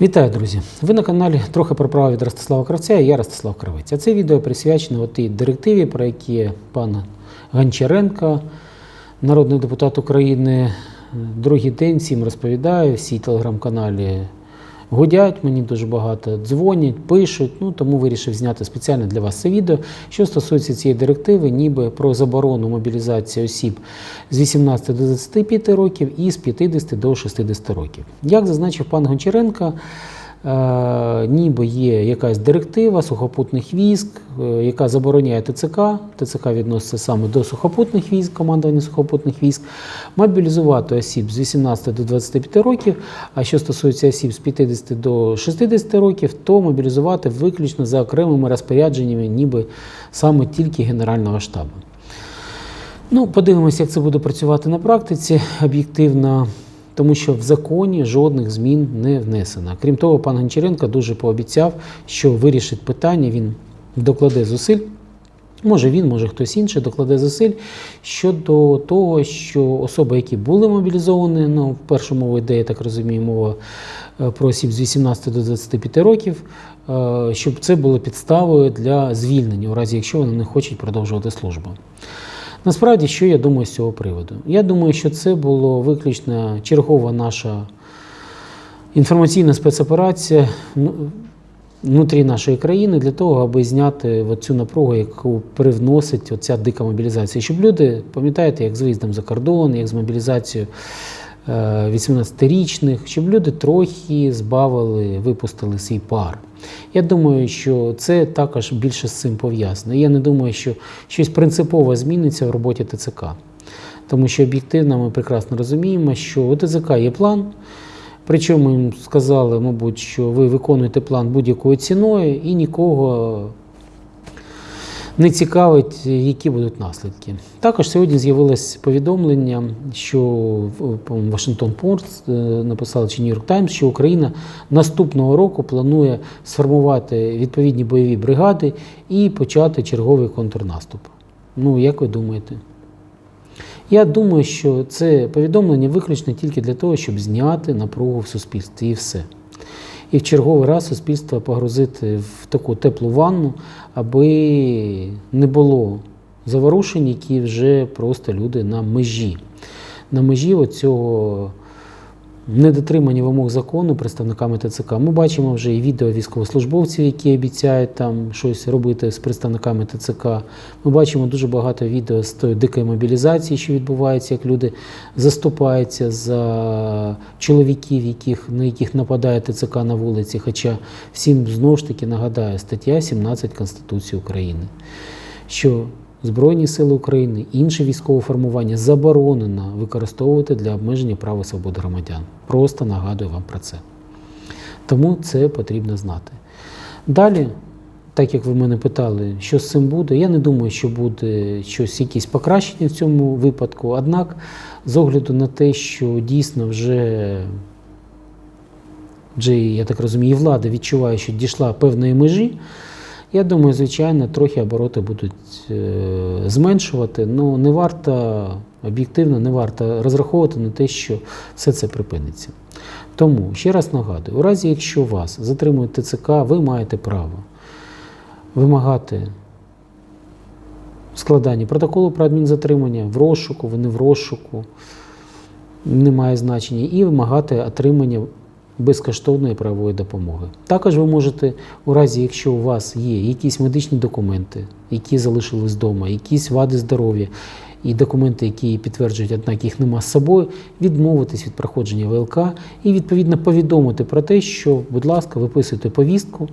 Вітаю, друзі! Ви на каналі трохи про право від Ростислава Кравця і я Ростислав Кравець. Це відео присвячено тій директиві, про які пан Гончаренко, народний депутат України, другий день всім розповідає, всій телеграм-каналі гудять, мені дуже багато дзвонять, пишуть. Ну тому вирішив зняти спеціально для вас це відео, що стосується цієї директиви, ніби про заборону мобілізації осіб з 18 до 25 років і з 50 до 60 років. Як зазначив пан Гончаренко, ніби є якась директива сухопутних військ, е, яка забороняє ТЦК. ТЦК відноситься саме до сухопутних військ, командування сухопутних військ, мобілізувати осіб з 18 до 25 років. А що стосується осіб з 50 до 60 років, то мобілізувати виключно за окремими розпорядженнями, ніби саме тільки Генерального штабу. Ну, подивимося, як це буде працювати на практиці об'єктивно, тому що в законі жодних змін не внесено. Крім того, пан Гончаренко дуже пообіцяв, що вирішить питання, він докладе зусиль. Може він, може хтось інший докладе зусиль щодо того, що особи, які були мобілізовані, ну, в першому мова йде, я так розумію, мова е, про осіб з 18 до 25 років, е, щоб це було підставою для звільнення, у разі якщо вони не хочуть продовжувати службу. Насправді, що я думаю з цього приводу? Я думаю, що це було виключно чергова наша інформаційна спецоперація ну, внутрі нашої країни для того, аби зняти цю напругу, яку привносить оця дика мобілізація. Щоб люди, пам'ятаєте, як з виїздом за кордон, як з мобілізацією 18-річних, щоб люди трохи збавили, випустили свій пар. Я думаю, що це також більше з цим пов'язано. Я не думаю, що щось принципово зміниться в роботі ТЦК. Тому що об'єктивно ми прекрасно розуміємо, що у ТЦК є план. Причому їм сказали, мабуть, що ви виконуєте план будь-якою ціною і нікого не цікавить, які будуть наслідки. Також сьогодні з'явилось повідомлення, що в по-моєму, Washington е, написали чи York Times, що Україна наступного року планує сформувати відповідні бойові бригади і почати черговий контрнаступ. Ну, як ви думаєте? Я думаю, що це повідомлення виключно тільки для того, щоб зняти напругу в суспільстві і все. І в черговий раз суспільство погрузити в таку теплу ванну, аби не було заворушень, які вже просто люди на межі. На межі оцього недотримання вимог закону представниками ТЦК. Ми бачимо вже і відео військовослужбовців, які обіцяють там щось робити з представниками ТЦК. Ми бачимо дуже багато відео з тої дикої мобілізації, що відбувається, як люди заступаються за чоловіків, яких, на яких нападає ТЦК на вулиці. Хоча всім знову ж таки нагадаю стаття 17 Конституції України, що Збройні сили України, інше військове формування заборонено використовувати для обмеження прав і свобод громадян. Просто нагадую вам про це. Тому це потрібно знати. Далі, так як ви мене питали, що з цим буде, я не думаю, що буде щось, якісь покращення в цьому випадку. Однак, з огляду на те, що дійсно вже, вже я так розумію, і влада відчуває, що дійшла певної межі. Я думаю, звичайно, трохи обороти будуть е, зменшувати, але не варто об'єктивно не варто розраховувати на те, що все це припиниться. Тому ще раз нагадую: у разі, якщо вас затримують ТЦК, ви маєте право вимагати складання протоколу про адмінзатримання в розшуку, ви не в розшуку, немає значення, і вимагати отримання безкоштовної правової допомоги. Також ви можете, у разі, якщо у вас є якісь медичні документи, які залишились вдома, якісь вади здоров'я і документи, які підтверджують, однак їх нема з собою, відмовитись від проходження ВЛК і відповідно повідомити про те, що, будь ласка, виписуйте повістку.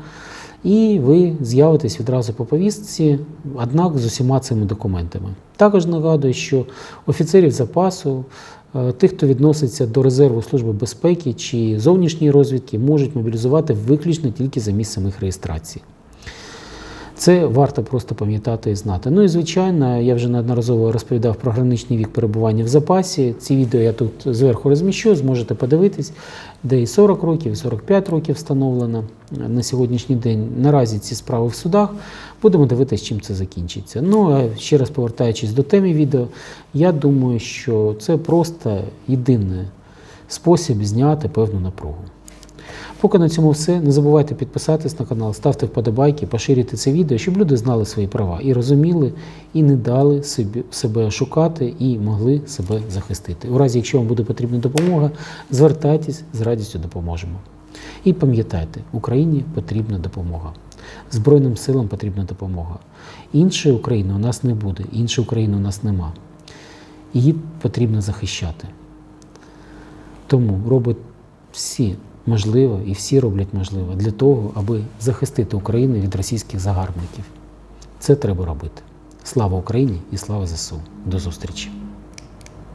І ви з'явитесь відразу по повістці, однак з усіма цими документами. Також нагадую, що офіцерів запасу, тих, хто відноситься до резерву Служби безпеки чи зовнішньої розвідки, можуть мобілізувати виключно тільки за місцем їх реєстрації. Це варто просто пам'ятати і знати. Ну і звичайно, я вже неодноразово розповідав про граничний вік перебування в запасі. Ці відео я тут зверху розміщу, зможете подивитись, де і 40 років, і 45 років встановлено на сьогоднішній день. Наразі ці справи в судах. Будемо дивитися, чим це закінчиться. Ну а ще раз повертаючись до теми відео, я думаю, що це просто єдиний спосіб зняти певну напругу. Поки на цьому все. Не забувайте підписатись на канал, ставте вподобайки, поширюйте це відео, щоб люди знали свої права і розуміли, і не дали собі, себе шукати і могли себе захистити. У разі, якщо вам буде потрібна допомога, звертайтесь, з радістю допоможемо. І пам'ятайте, Україні потрібна допомога. Збройним силам потрібна допомога. Іншої України у нас не буде, іншої України у нас нема. Її потрібно захищати. Тому робить всі можливе і всі роблять можливе для того, аби захистити Україну від російських загарбників. Це треба робити. Слава Україні і слава ЗСУ. До зустрічі!